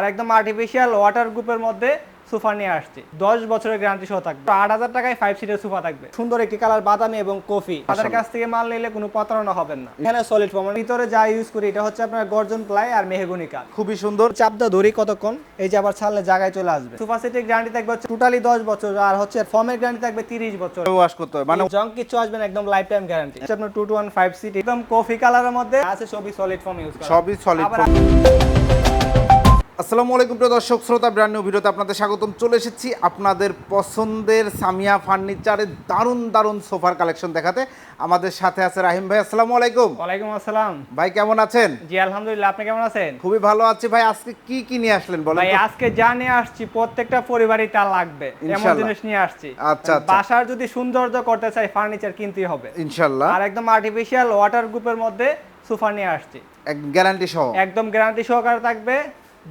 আর একদম artificial water গ্রুপের মধ্যে সোফা নিয়ে আসছি। দশ বছরের গ্যারান্টি সহ থাকবে। আট হাজার টাকায় ফাইভ সিটের সোফা থাকবে। সুন্দর একটি কালার বাদামি এবং কফি। তাদের কাছ থেকে মাল নিলে কোনো প্রতারণা হবেন না। এখানে সলিড ফর্ম ভিতরে যা ইউজ করি এটা হচ্ছে আপনার গর্জন প্লাই আর মেহগুনি কাঠ। খুবই সুন্দর। চাপদা ধরি কতক্ষণ? এই যে আবার ছাড়লে জায়গায় চলে আসবে। সোফা সেটের গ্যারান্টি থাকবে হচ্ছে টোটালি দশ বছর। আর হচ্ছে ফর্মের গ্যারান্টি থাকবে তিরিশ বছর। ওয়াশ করতে হবে। মানে জং কিছু আসবেন একদম লাইফ টাইম গ্যারান্টি আপনার two two one five seat একদম কফি কালারের মধ্যে আছে সবই সলিড ফর্ম ইউজ সবই সলিড আবার আসসালামু আলাইকুম প্রিয় দর্শক শ্রোতা ব্র্যান্ড নিউ ভিডিওতে আপনাদের স্বাগতম। চলে এসেছি আপনাদের পছন্দের সামিয়া ফার্নিচারের দারুণ দারুণ সোফার কালেকশন দেখাতে। আমাদের সাথে আছে রাহিম ভাই আসসালামু আলাইকুম। ওয়ালাইকুম আসসালাম। ভাই কেমন আছেন? জি আলহামদুলিল্লাহ আপনি কেমন আছেন? খুবই ভালো আছি ভাই আজকে কি কি নিয়ে আসলেন বলেন ভাই আজকে যা নিয়ে আসছি প্রত্যেকটা পরিবারই তা লাগবে। এমন জিনিস নিয়ে আসছি। আচ্ছা, আচ্ছা। বাসার যদি সৌন্দর্য করতে চাই ফার্নিচার কিনতেই হবে। ইনশাল্লাহ। আর একদম আর্টিফিশিয়াল ওয়াটার গ্রুপের মধ্যে সোফা নিয়ে আসছি। এক গ্যারান্টি সহ। একদম গ্যারান্টি সহকারে থাকবে।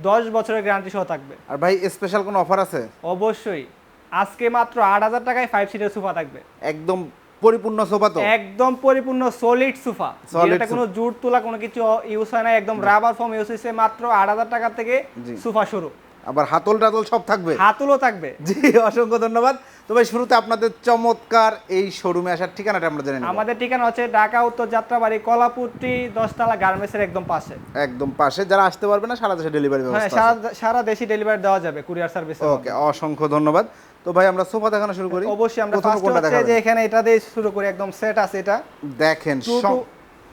দশ বছরের গ্যারান্টি সহ থাকবে। আর ভাই স্পেশাল কোনো অফার আছে? অবশ্যই। আজকে মাত্র আট হাজার টাকায় ফাইভ সিটের সোফা থাকবে। একদম পরিপূর্ণ সোফা তো? একদম পরিপূর্ণ সলিড সোফা। এটা যেটা কোনো জুট তোলা কোনো কিছু ইউজ হয় না একদম রাবার ফর্ম ইউজ হয়েছে মাত্র আট হাজার টাকা থেকে। সোফা শুরু। আবার হাতল টাতল সব থাকবে? হাতুলও থাকবে। জি অসংখ্য ধন্যবাদ। তো ভাই শুরুতে আপনাদের চমৎকার এই শোরুমে আসার ঠিকানাটা আমরা জেনে আমাদের ঠিকানা হচ্ছে ঢাকা উত্তর যাত্রাবাড়ি কলাপুরটি দশতলা গার্মেন্টসের একদম পাশে। একদম পাশে। যারা আসতে পারবে না সারা দেশে ডেলিভারি হ্যাঁ ব্যবস্থা সারা সারা দেশি ডেলিভারি দেওয়া যাবে কুরিয়ার সার্ভিস ওকে অসংখ্য ধন্যবাদ। তো ভাই আমরা সোফা দেখানো শুরু করি। অবশ্যই আমরা ফার্স্ট কোনটা হচ্ছে যে এখানে এটা দিয়ে শুরু করি একদম সেট আছে এটা। দেখেন টু টু সব-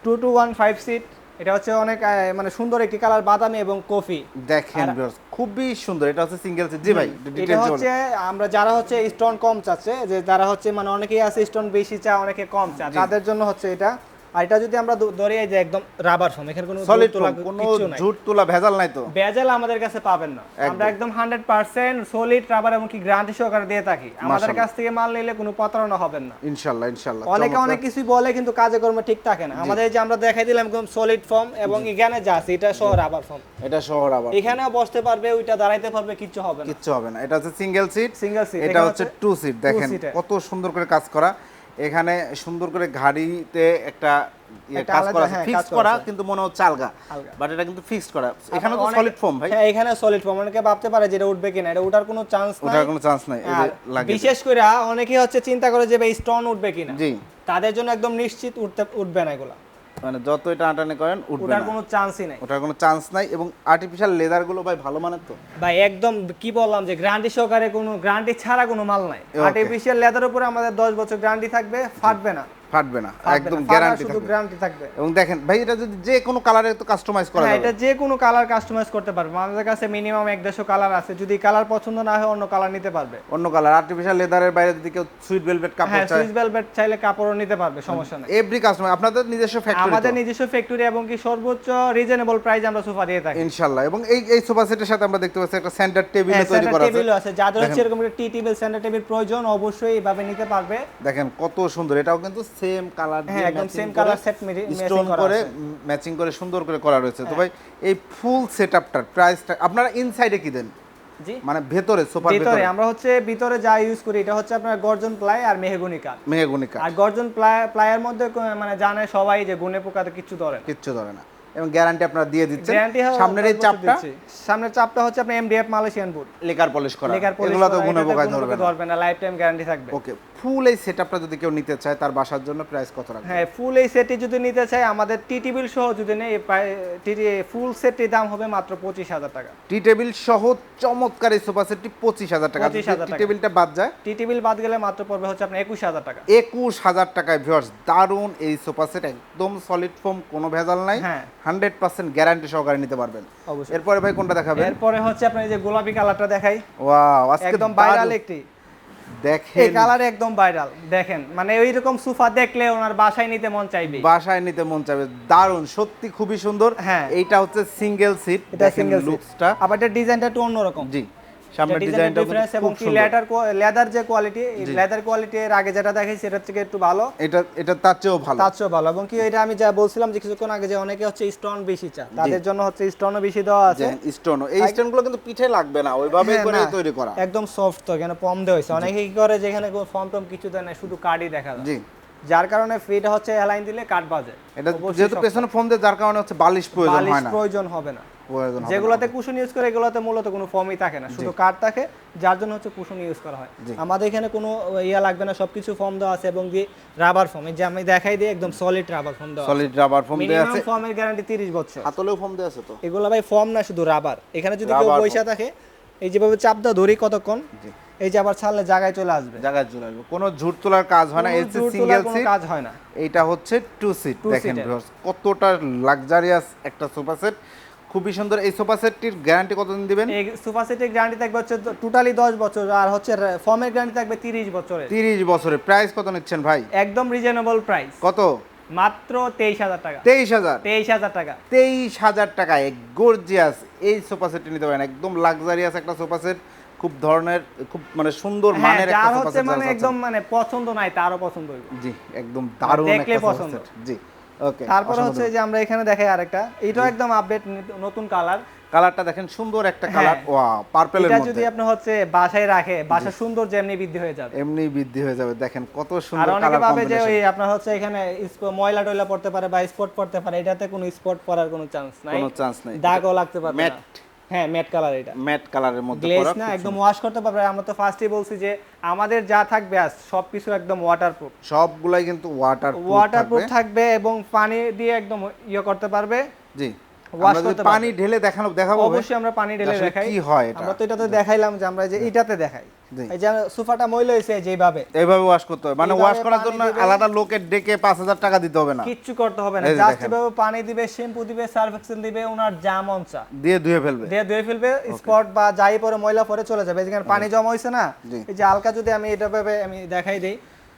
two two one five seat এটা হচ্ছে অনেক মানে সুন্দর একটি কালার বাদামি এবং কফি। দেখেন খুবই সুন্দর। এটা হচ্ছে সিঙ্গেল সিট জি ভাই এটা হচ্ছে আমরা যারা হচ্ছে স্টোন কম চাচ্ছে যে যারা হচ্ছে মানে অনেকেই আছে স্টোন বেশি চা অনেকে কম চা তাদের জন্য হচ্ছে এটা। আর এটা যদি আমরা ধ- ধরি যে একদম রাবার ফর্ম এখানে কোনো সলিড তোলা কোনো ঝুট তোলা ভেজাল নাই তো? বেজাল আমাদের কাছে পাবেন না। আমরা একদম। হান্ড্রেড পার্সেন্ট সলিড রাবার এবং কি গ্যারান্টি সহকারে দিয়ে থাকি। আমাদের কাছ থেকে মাল নিলে কোনো প্রতারণা হবেন না। ইনশাআল্লাহ ইনশাআল্লাহ। অনেকে অনেক কিছুই বলে কিন্তু কাজে কর্মে ঠিক থাকে না। আমাদের যে আমরা দেখাই দিলাম একদম সলিড ফর্ম এবং এখানে যা আছে এটা সহ রাবার ফর্ম এটা শহর আবার এখানেও বসতে পারবে ওইটা দাঁড়াইতে পারবে কিচ্ছু হবে না। কিচ্ছু হবে না। এটা হচ্ছে সিঙ্গেল সিট সিঙ্গেল সিট এটা হচ্ছে টু সিট দেখেন কত সুন্দর করে কাজ করা। এখানে সুন্দর করে ঘাড়িতে একটা ইয়ে কাজ করা হ্যাঁ, ফিক্স করা করা কিন্তু মনে হচ্ছে আলগা। বাট এটা কিন্তু ফিক্স করা। এখানে তো সলিড ফর্ম ভাই। হ্যাঁ এখানে সলিড ফর্ম অনেকে ভাবতে পারে যে এটা উঠবে কিনা। এটা উঠার কোনো চান্স নাই। ওঠার কোনো চান্স নাই। বিশেষ করে অনেকে হচ্ছে চিন্তা করে যে স্টোন উঠবে কিনা। জি। তাদের জন্য একদম নিশ্চিত উঠতে উঠবে না এগুলা। মানে যতই এটা আটানে করেন উঠবে ওটার কোনো চান্সই নাই। ওটার কোনো চান্স নাই এবং আর্টিফিশিয়াল লেদারগুলো ভাই ভালো মানের তো। ভাই একদম কি বললাম যে গ্যারান্টি সহকারে কোনো গ্যারান্টি ছাড়া কোনো মাল নাই। আর্টিফিশিয়াল লেদার উপরে আমাদের 10 বছর গ্যারান্টি থাকবে ফাটবে না। ফাটবে না একদম গ্যারান্টি থাকবে। গ্যারান্টি থাকবে। এবং দেখেন ভাই এটা যদি যে কোনো কালারে তো কাস্টমাইজ করা হ্যাঁ যাবে। এটা যে কোনো কালার কাস্টমাইজ করতে পারবে। আমাদের কাছে মিনিমাম এক দেড়শো কালার আছে। যদি কালার পছন্দ না হয় অন্য কালার নিতে পারবে। অন্য কালার আর্টিফিশিয়াল লেদারের বাইরে যদি কেউ সুইট ভেলভেট কাপড় হ্যাঁ চায়। সুইচ ভেলভেট চাইলে কাপড়ও নিতে পারবে সমস্যা নেই। এভরি কাস্টমার আপনাদের নিজস্ব ফ্যাক্টরি আমাদের নিজস্ব ফ্যাক্টরি এবং কি সর্বোচ্চ রিজনেবল প্রাইস আমরা সোফা দিয়ে থাকি। ইনশাআল্লাহ এবং এই এই সোফা সেটের সাথে আমরা দেখতে পাচ্ছি একটা সেন্টার টেবিল হ্যাঁ তৈরি করা আছে। টেবিলও আছে। যাদের হচ্ছে এরকম একটা টি টেবিল সেন্টার টেবিল প্রয়োজন অবশ্যই এইভাবে নিতে পারবে। দেখেন কত সুন্দর। এটাও কিন্তু সেম কালার হ্যাঁ একদম same colour set matching stone করে হ্যাঁ। ম্যাচিং করে সুন্দর করে করা রয়েছে। তো ভাই এই ফুল সেটআপটার প্রাইসটা আপনারা ইনসাইডে কি দেন? জি। মানে ভেতরে সোফার ভিতরে আমরা হচ্ছে ভিতরে যা ইউজ করি এটা হচ্ছে আপনার গর্জন প্লাই আর মেহগুনি কাঠ। মেহগনিকা আর গর্জন প্লাই প্লাইয়ের মধ্যে মানে জানে সবাই যে গুনে পোকাতে কিছু ধরে না। কিচ্ছু ধরে না। এবং গ্যারান্টি আপনারা দিয়ে দিচ্ছেন। সামনের এই চাপটা? সামনের চাপটা হচ্ছে আপনার এমডিএফ মালয়েশিয়ান বুট লেকার পলিশ করা। লেকার পলিশ এগুলো তো গুনে পোকায় ধরবে না। ধরবে না লাইফ টাইম গ্যারান্টি থাকবে। ওকে ফুল এই সেটআপটা যদি কেউ নিতে চায় তার বাসার জন্য প্রাইস কত রাখবে? হ্যাঁ ফুল এই সেটটি যদি নিতে চাই আমাদের টি টিবিল সহ যদি নেই ফুল সেটটির দাম হবে মাত্র পঁচিশ হাজার টাকা। টি টেবিল সহ চমৎকার এই সোফা সেটটি পঁচিশ হাজার টাকা। 25,000 টি টেবিলটা বাদ যায় টি টিবিল বাদ গেলে মাত্র পড়বে হচ্ছে আপনার একুশ হাজার টাকা। একুশ হাজার টাকায় ভিউয়ার্স দারুণ এই সোফা সেট একদম সলিড ফোম কোনো ভেজাল নাই। হ্যাঁ। হান্ড্রেড পার্সেন্ট গ্যারান্টি সহকারে নিতে পারবেন। অবশ্যই। এরপরে ভাই কোনটা দেখাবেন? এরপরে হচ্ছে আপনার এই যে গোলাপি কালারটা দেখাই। ওয়াও একদম। ভাইরাল একটি। এই কালার একদম ভাইরাল দেখেন। মানে ওই রকম সোফা দেখলে ওনার বাসায় নিতে মন চাইবে। বাসায় নিতে মন চাইবে। দারুণ সত্যি খুবই সুন্দর। হ্যাঁ। এইটা হচ্ছে সিঙ্গেল সিট এটা সিঙ্গেল লুকসটা আবার এটা ডিজাইনটা একটু অন্যরকম। জি। সামনের ডিজাইনটা ডিফারেন্স এবং কি লেদার লেদার যে কোয়ালিটি লেদার কোয়ালিটি এর আগে যেটা দেখাই সেটার থেকে একটু ভালো। এটা এটা তার চেয়েও ভালো। তার চেয়েও ভালো এবং কি এটা আমি যা বলছিলাম যে কিছুক্ষণ আগে যে অনেকে হচ্ছে স্টোন বেশি চা তাদের জন্য হচ্ছে স্টোনও বেশি দেওয়া আছে। স্টোন এই স্টোনগুলো কিন্তু পিঠে লাগবে না ওইভাবে হ্যাঁ, করে তৈরি করা। একদম সফট তো দেওয়া হয়েছে। অনেকে কি করে যেখানে ফর্ম টম কিছু দেয় না শুধু কার্ডই দেখা যায়। জি। যার কারণে ফিটা হচ্ছে দিলে কাট বাজে। এটা যেহেতু পেছনে ফোন দিয়ে যার কারণে হচ্ছে বালিশ প্রয়োজন হয় না। না প্রয়োজন হবে না। যেগুলোতে কুশন ইউজ করে এগুলোতে মূলত কোনো ফর্মই থাকে না। শুধু কাঠ থাকে যার জন্য হচ্ছে কুশন ইউজ করা হয়। আমাদের এখানে কোনো ইয়া লাগবে না সবকিছু ফর্ম দেওয়া আছে এবং দিয়ে রাবার ফর্ম যে আমি দেখাই দিই একদম সলিড রাবার ফর্ম দেওয়া সলিড রাবার ফোম দেওয়া মিনিমাম আছে। ফর্মের গ্যারান্টি 30 বছর। হাতলেও ফোম দেওয়া আছে তো? এগুলো ভাই ফর্ম না শুধু রাবার এখানে যদি কেউ পয়সা থাকে এই যেভাবে চাপ দাও ধরি কতক্ষণ এই যে আবার ছাড়লে জায়গায় চলে আসবে। জায়গায় চলে আসবে। কোনো ঝুট তোলার কাজ হয় না এসে সিঙ্গেল সিট কাজ হয় না। এইটা হচ্ছে টু সিট দেখেন। কতটা লাক্সারিয়াস একটা সোফা সেট খুবই সুন্দর। এই সোফা সেটটির গ্যারান্টি কতদিন দিবেন? এই সোফা সেটের গ্যারান্টি থাকবে হচ্ছে টোটালি 10 বছর আর হচ্ছে ফর্মের গ্যারান্টি থাকবে 30 বছরের। তিরিশ বছরের। প্রাইস কত নিচ্ছেন ভাই? একদম রিজনেবল প্রাইস কত? মাত্র 23000 টাকা। তেইশ হাজার? 23000 টাকা। তেইশ হাজার টাকায়। গর্জিয়াস এই সোফা সেটটি নিতে পারেন। একদম লাক্সারিয়াস একটা সোফা সেট। খুব ধরনের খুব মানে সুন্দর হ্যাঁ মানের একটা সোফা হচ্ছে সেট মানে একদম মানে পছন্দ নাই তারও পছন্দ হইবে। জি একদম দারুণ একটা সোফা। সেট। জি। তারপরে হচ্ছে যে আমরা এখানে দেখাই আরেকটা। এটাও একদম আপডেট নতুন কালার কালারটা দেখেন সুন্দর একটা কালার। ওয়া পার্পেলের এটা মধ্যে। যদি আপনি হচ্ছে বাসায় রাখে বাসা সুন্দর যেমনি বৃদ্ধি হয়ে যাবে। এমনি বৃদ্ধি হয়ে যাবে দেখেন কত আর সুন্দর অনেকে কালার ভাবে যে ওই আপনার হচ্ছে এখানে ময়লা টয়লা পড়তে পারে বা স্পট পড়তে পারে এটাতে কোনো স্পট পড়ার কোনো চান্স নাই। কোনো চান্স নাই। দাগও লাগতে পারে ম্যাট হ্যাঁ ম্যাট কালার এটা। ম্যাট কালারের মধ্যে গ্লেজ না একদম ওয়াশ করতে পারবে। আমরা তো ফার্স্টেই বলছি যে আমাদের যা থাকবে আজ সবকিছু একদম ওয়াটারপ্রুফ। সবগুলাই কিন্তু ওয়াটার ওয়াটারপ্রুফ থাকবে এবং পানি দিয়ে একদম ইয়ে করতে পারবে। জি। করতে পানি ঢেলে দেখানো দেখাবো অবশ্যই আমরা পানি ঢেলে দেখাই। কি হয় এটা? আমরা তো এটাতে দেখাইলাম যে আমরা যে এটাতে দেখাই। এই যে সোফাটা ময়লা হয়েছে যেভাবে। এইভাবে ওয়াশ করতে হবে। মানে ওয়াশ করার জন্য। আলাদা লোকের ডেকে পাঁচ হাজার টাকা দিতে হবে না। কিচ্ছু করতে হবে না। জাস্ট এভাবে পানি দিবে শ্যাম্পু দিবে সার্ফ এক্সেল দিবে ওনার যা মন চা। দিয়ে ধুয়ে ফেলবে। দিয়ে ধুয়ে ফেলবে স্পট বা যাই পরে ময়লা পরে চলে যাবে। যেখানে পানি জমা হয়েছে না? এই যে হালকা যদি আমি এটা ভাবে আমি দেখাই দেই।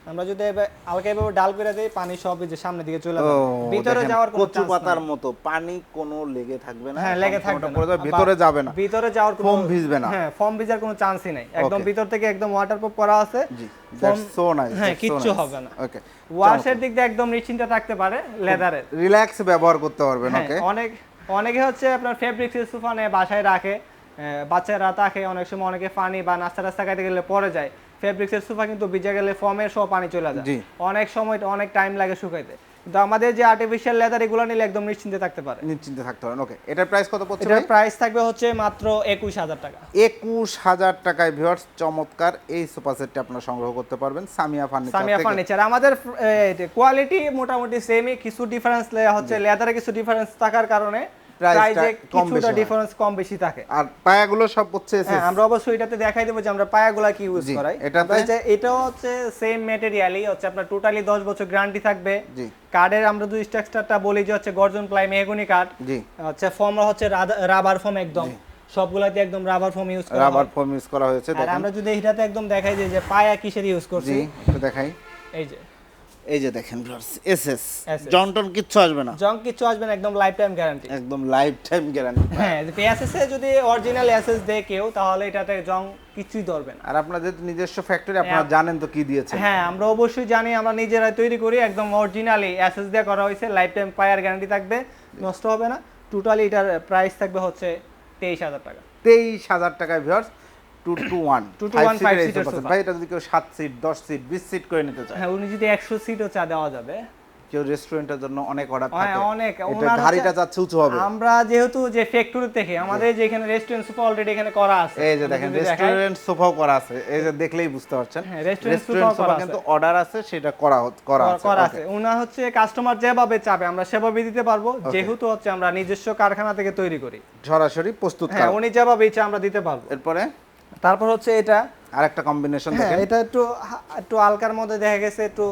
আমরা যদি হালকা এভাবে ডাল করে দেই পানি সব যে সামনে দিকে চলে যাবে। ভিতরে যাওয়ার কোনো কচু পাতার মতো পানি কোনো লেগে থাকবে না হ্যাঁ লেগে থাকবে পড়ে যাবে, না। ভিতরে যাবে না। ভিতরে যাওয়ার কোনো ফোম ভিজবে না। হ্যাঁ ফর্ম ভিজার কোনো চান্সই নাই। একদম ভিতর থেকে একদম ওয়াটারপ্রুফ করা আছে। জি দ্যাটস সো নাইস হ্যাঁ কিচ্ছু হবে না। ওকে ওয়াশের দিক দিয়ে একদম নিশ্চিন্তে থাকতে পারে লেদারের রিল্যাক্স ব্যবহার করতে পারবেন হ্যাঁ, ওকে অনেক অনেকে হচ্ছে আপনার ফেব্রিক্সের সোফা নিয়ে বাসায় রাখে বাচ্চারা থাকে অনেক সময় অনেকে পানি বা নাস্তা টাস্তা খাইতে গেলে পরে যায়। ফেব্রিক্সের সোফা কিন্তু ভিজে গেলে ফর্মের সব পানি চলে যায়। অনেক সময় অনেক টাইম লাগে শুকাইতে। কিন্তু আমাদের যে আর্টিফিশিয়াল লেদার এগুলো নিলে একদম নিশ্চিন্তে থাকতে পারে। নিশ্চিন্তে থাকতে পারেন। ওকে এটার প্রাইস কত পড়ছে এটার প্রাইস থাকবে হচ্ছে মাত্র একুশ হাজার টাকা। একুশ হাজার টাকায় ভিউয়ার্স চমৎকার। এই সোফা সেটটি আপনারা সংগ্রহ করতে পারবেন সামিয়া ফার্নিচার সামিয়া ফার্নিচার। আমাদের কোয়ালিটি মোটামুটি সেমই কিছু ডিফারেন্স হচ্ছে লেদারে কিছু ডিফারেন্স থাকার কারণে প্রাইসে কিছুটা ডিফারেন্স কম বেশি থাকে। আর পায়াগুলো সব হচ্ছে হ্যাঁ আমরা অবশ্যই এটাতে দেখাই দেবো যে আমরা পায়াগুলা কি ইউজ করাই। এটাতে- আমরা যে হচ্ছে সেম ম্যাটেরিয়ালই হচ্ছে আপনার টোটালি 10 বছর গ্যারান্টি থাকবে। জি। কার্ডের আমরা দুই স্ট্রাকচারটা বলি যে হচ্ছে গর্জন প্লাই মেহগুনি কার্ড জি। হচ্ছে ফর্ম হচ্ছে রাবার ফর্ম একদম। সবগুলাতে একদম রাবার ইউজ করা রাবার। ফোম ইউজ করা হয়েছে আর আমরা যদি এটাতে একদম দেখাই যে যে পায়া কিসের ইউজ করছি? একটু দেখাই। এই যে। এই যে দেখেন ভিউয়ার্স এসএস SS জনটন কিচ্ছু আসবে না। জং কিচ্ছু আসবে না একদম লাইফ টাইম গ্যারান্টি একদম লাইফ টাইম গ্যারান্টি হ্যাঁ এসএস এ যদি অরিজিনাল এসএস দেয় কেউ তাহলে এটাতে জং কিছুই ধরবে না। আর আপনাদের নিজস্ব ফ্যাক্টরি আপনারা জানেন তো কি দিয়েছে। হ্যাঁ আমরা অবশ্যই জানি আমরা নিজেরাই তৈরি করি একদম অরিজিনালি এসএস দিয়ে করা হয়েছে লাইফ টাইম পায়ার গ্যারান্টি থাকবে নষ্ট হবে না। টোটালি এটার প্রাইস থাকবে হচ্ছে তেইশ হাজার টাকা। তেইশ হাজার টাকায় viewers two two one 2 to 1 five seater sofa। ভাই এটা যদি কেউ সাত সিট দশ সিট বিশ সিট করে নিতে চায়। হ্যাঁ উনি যদি একশো সিটও চা দেওয়া যাবে। কেউ রেস্টুরেন্টের জন্য অনেক অর্ডার থাকে। অনেক। এটা যাচ্ছে উঁচু হবে। আমরা যেহেতু যে ফ্যাক্টরি থেকে আমাদের যেখানে রেস্টুরেন্ট সুপার অলরেডি এখানে করা আছে। এই যে দেখেন রেস্টুরেন্ট সোফাও করা আছে। এই যে দেখলেই বুঝতে পারছেন। হ্যাঁ, রেস্টুরেন্ট সোফা কিন্তু অর্ডার আছে সেটা করা করা আছে। করা আছে। ওনার হচ্ছে কাস্টমার যেভাবে চাবে আমরা সেভাবে দিতে পারব। যেহেতু হচ্ছে আমরা নিজস্ব কারখানা থেকে তৈরি করি। সরাসরি প্রস্তুত হ্যাঁ উনি যেভাবে ইচ্ছা আমরা দিতে পারব। এরপরে? তারপর হচ্ছে এটা আরেকটা কম্বিনেশন হ্যাঁ দেখেন। এটা একটু একটু আলকার মধ্যে দেখা গেছে একটু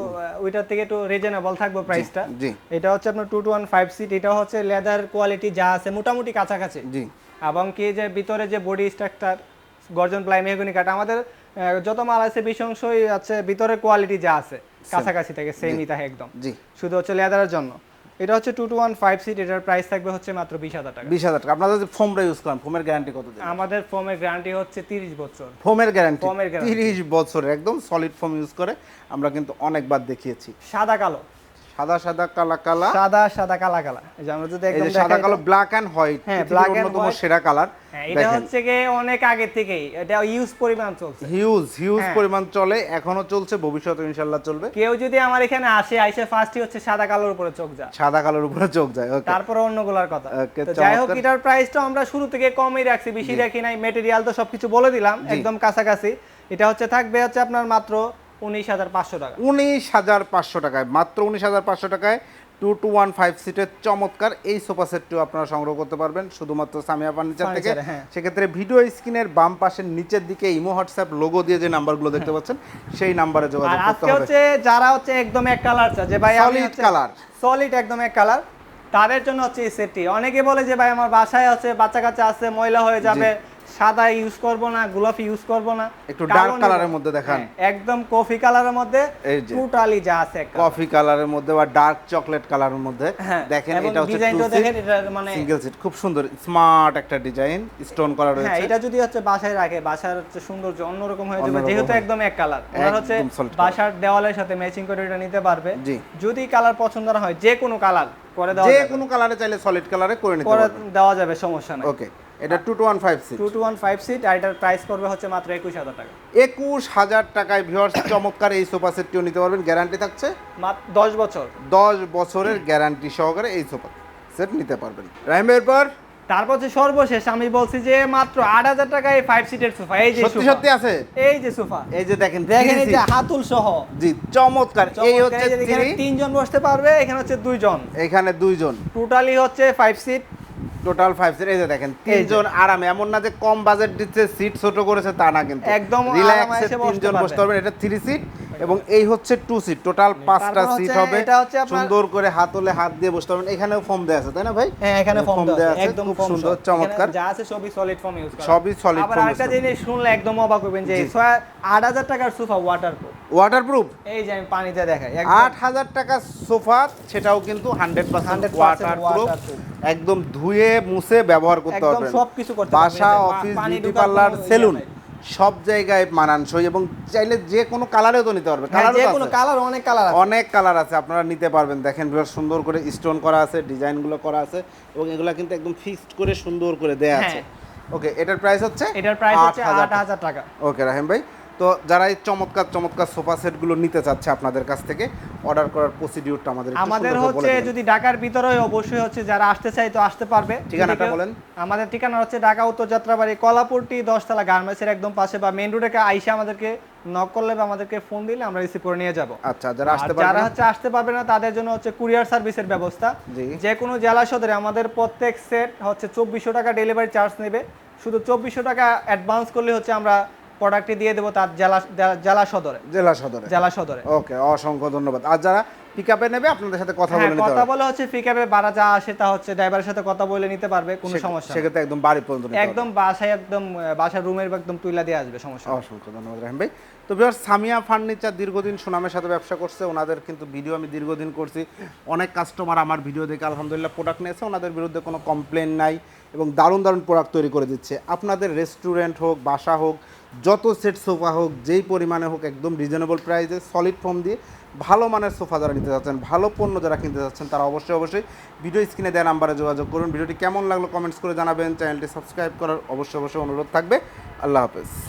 ওইটার থেকে একটু রিজনেবল থাকবে প্রাইসটা জি। এটা হচ্ছে আপনার two two one five seat এটা হচ্ছে লেদার কোয়ালিটি যা আছে মোটামুটি কাছাকাছি। জি। এবং কি যে ভিতরে যে বডি স্ট্রাকচার গর্জন প্লাই মেহগুনি কাঠ আমাদের যত মাল আছে বিশ অংশই আছে ভিতরের কোয়ালিটি যা আছে কাছাকাছি থেকে সেমই থাকে একদম। জি। শুধু হচ্ছে লেদারের জন্য। এটা হচ্ছে two two one five seat এটার প্রাইস থাকবে হচ্ছে মাত্র বিশ হাজার টাকা। বিশ হাজার টাকা। আপনারা যদি ফোমটা ইউজ করেন ফোমের গ্যারান্টি কত দিন আমাদের ফোমের গ্যারান্টি হচ্ছে তিরিশ বছর। ফোমের গ্যারান্টি ফোমের গ্যারান্টি তিরিশ বছর একদম সলিড ফোম ইউজ করে আমরা কিন্তু অনেকবার দেখিয়েছি। সাদা কালো। সাদা সাদা কালা কালা। সাদা সাদা কালা কালা। এই যে আমরা যদি একদম সাদা কালো ব্ল্যাক এন্ড হোয়াইট হ্যাঁ, ব্ল্যাক এন্ড হোয়াইট সেরা কালার এটা হচ্ছে গিয়ে অনেক আগে থেকেই। এটা ইউজ পরিমাণ চলছে। হিউজ হিউজ হ্যাঁ। পরিমাণ চলে এখনও চলছে ভবিষ্যতে ইনশাল্লাহ চলবে। কেউ যদি আমার এখানে আসে আইসে ফার্স্টই হচ্ছে সাদা কালোর উপরে চোখ যা সাদা কালোর উপরে চোখ যায় ওকে তারপরে অন্যগুলোর কথা। তো যাই হোক। এটার প্রাইসটা আমরা শুরু থেকে কমই রাখছি বেশি রাখি নাই মেটেরিয়াল তো সবকিছু বলে দিলাম একদম কাছাকাছি। এটা হচ্ছে থাকবে হচ্ছে আপনার মাত্র উনিশ হাজার পাঁচশো টাকা। উনিশ হাজার পাঁচশো টাকায় মাত্র উনিশ হাজার পাঁচশো টাকায় টু টু ওয়ান ফাইভ সিটের চমৎকার এই সোফা সেটটিও আপনারা সংগ্রহ করতে পারবেন শুধুমাত্র সামিয়া ফার্নিচার থেকে। হ্যাঁ। সেক্ষেত্রে ভিডিও স্ক্রিনের বাম পাশের নিচের দিকে ইমো হোয়াটসঅ্যাপ লোগো দিয়ে যে নাম্বারগুলো দেখতে পাচ্ছেন সেই নাম্বারে যোগাযোগ করতে আজকে হবে। হচ্ছে যারা হচ্ছে একদম এক কালার চা যে ভাই Solid কালার সলিড একদম এক কালার তাদের জন্য হচ্ছে এই সেটটি অনেকে বলে যে ভাই আমার বাসায় আছে বাচ্চা কাচ্চা আছে ময়লা হয়ে যাবে সাদা ইউজ করব না গোলাপি ইউজ করব না একটু কালো dark নিবো। colour এর মধ্যে দেখান। একদম কফি কালারের মধ্যে। টোটালি যা আছে। কফি কালারের মধ্যে বা ডার্ক চকলেট কালারের মধ্যে হ্যাঁ দেখেন এটা হচ্ছে ডিজাইনটা দেখেন এটা মানে সিঙ্গেল সিট খুব সুন্দর স্মার্ট একটা ডিজাইন স্টোন করা হ্যাঁ রয়েছে এটা যদি হচ্ছে বাসায় রাখে বাসার হচ্ছে সৌন্দর্য অন্যরকম হয়ে যাবে যেহেতু একদম এক কালার ওনার হচ্ছে। বাসার দেওয়ালের সাথে ম্যাচিং করে এটা নিতে পারবে। যদি কালার পছন্দ না হয় যে কোনো কালার করে দেওয়া যে কোনো কালারে চাইলে সলিড কালারে করে নিতে করে দেওয়া যাবে সমস্যা নাই ওকে এটা two two one five seat two two one five seat আর এটার প্রাইস পড়বে হচ্ছে মাত্র একুশ হাজার টাকা। একুশ হাজার টাকায় ভিউয়ার্স চমৎকার এই সোফা সেটটিও নিতে পারবেন গ্যারান্টি থাকছে। দশ বছর। দশ বছরের গ্যারান্টি সহকারে এই সোফা সেট নিতে পারবেন। রাহিম ভাইয়ের পর তারপর হচ্ছে সর্বশেষ আমি বলছি যে মাত্র আট হাজার টাকায় ফাইভ সিটের সোফা এই যে সত্যি সত্যি আছে? এই যে সোফা এই যে দেখেন দেখেন এই যে। হাতুল সহ। জি চমৎকার। এই হচ্ছে যে তিনজন বসতে পারবে এখানে হচ্ছে দুইজন। এখানে দুইজন। টোটালি হচ্ছে five seat total five seat এই যে দেখেন তিনজন আরামে এমন না যে কম বাজেট দিচ্ছে সিট ছোট করেছে তা না কিন্তু। একদম রিল্যাক্সে তিনজন বসতে পারবেন। এটা থ্রি সিট এবং এই হচ্ছে টু সিট টোটাল পাঁচটা সিট হবে। সুন্দর করে হাতলে হাত দিয়ে বসতে পারবেন। এখানেও ফোম দেওয়া আছে তাই না ভাই? হ্যাঁ এখানে ফর্ম দেওয়া আছে একদম খুব সুন্দর, চমৎকার। যা আছে সবই সলিড ফর্ম ইউজ করা। সবই solid আবার foam আরেকটা use জিনিস শুনলে একদম অবাক হবেন যে ছয়- আট হাজার টাকার সোফা ওয়াটারপ্রুফ ওয়াটারপ্রুফ এই যে আমি পানিতে দেখাই আট হাজার টাকা সোফা সেটাও কিন্তু হান্ড্রেড পার্সেন্ট 100% ওয়াটারপ্রুফ একদম ধুয়ে মুছে ব্যবহার করতে পারবেন। সবকিছু করতে বাসা অফিস বিউটি পার্লার সেলুন সব জায়গায় মানানসই এবং চাইলে যে কোনো কালারেও তো নিতে পারবে। হ্যাঁ, কালারও যে কোনো কালার অনেক কালার আছে। অনেক কালার আছে আপনারা নিতে পারবেন। দেখেন বেশ সুন্দর করে স্টোন করা আছে ডিজাইনগুলো করা আছে এবং এগুলো কিন্তু একদম ফিক্সড করে সুন্দর করে দেয়া আছে। হ্যাঁ। ওকে এটার প্রাইস হচ্ছে এটার প্রাইস হচ্ছে 8,000 আট হাজার টাকা। ওকে রাহিম ভাই তো যারা এই চমৎকার চমৎকার সোফা সেটগুলো নিতে চাচ্ছে আপনাদের কাছ থেকে অর্ডার করার প্রসিডিউরটা আমাদের আমাদের হচ্ছে যদি ঢাকার ভিতরে হয়, অবশ্যই হচ্ছে যারা আসতে চাই তো আসতে পারবে। ঠিকানাটা বলেন। আমাদের ঠিকানা হচ্ছে ঢাকা উত্তর যাত্রাবাড়ি কলাপুরটি দশতলা গার্মেন্টসের একদম পাশে বা মেন রোডে আইসে আমাদেরকে নক করলে বা আমাদেরকে ফোন দিলে আমরা রিসিভ করে নিয়ে যাব। আচ্ছা যারা আসতে যারা হচ্ছে আসতে পারবে না তাদের জন্য হচ্ছে কুরিয়ার সার্ভিসের ব্যবস্থা। যে কোনো জেলা সদরে আমাদের প্রত্যেক সেট হচ্ছে চব্বিশশো টাকা ডেলিভারি চার্জ নেবে। শুধু চব্বিশশো টাকা অ্যাডভান্স করলে হচ্ছে আমরা প্রোডাক্টটি দিয়ে দেবো তার জেলা জেলা- সদরে। জেলা সদরে। জেলা সদরে। ওকে অসংখ্য ধন্যবাদ। আর যারা পিক আপে নেবে আপনাদের সাথে কথা হ্যাঁ বলে নিতে কথা বলে হচ্ছে পিকআপে ভাড়া যা আসে তা হচ্ছে ড্রাইভারের সাথে কথা বলে নিতে পারবে কোনো সমস্যা। সেক্ষেত্রে একদম বাড়ি পর্যন্ত একদম বাসায় একদম বাসার রুমের একদম তুইলা দিয়ে আসবে সমস্যা অসংখ্য ধন্যবাদ রাহিম ভাই। তো বিহার সামিয়া ফার্নিচার দীর্ঘদিন সুনামের সাথে ব্যবসা করছে। ওনাদের কিন্তু ভিডিও আমি দীর্ঘদিন করছি। অনেক কাস্টমার আমার ভিডিও দেখে আলহামদুলিল্লাহ প্রোডাক্ট নিয়েছে। ওনাদের বিরুদ্ধে কোনো কমপ্লেন নাই এবং দারুণ দারুণ প্রোডাক্ট তৈরি করে দিচ্ছে। আপনাদের রেস্টুরেন্ট হোক বাসা হোক যত সেট সোফা হোক, যেই পরিমাণে হোক, একদম রিজনেবল প্রাইসে সলিড ফর্ম দিয়ে ভালো মানের সোফা যারা নিতে চাচ্ছেন ভালো পণ্য যারা কিনতে চাচ্ছেন তারা অবশ্যই অবশ্যই ভিডিও স্ক্রিনে দেওয়া নাম্বারে যোগাযোগ করুন। ভিডিওটি কেমন লাগল কমেন্টস করে জানাবেন। চ্যানেলটি সাবস্ক্রাইব করার অবশ্যই অবশ্যই অনুরোধ থাকবে। আল্লাহ হাফেজ।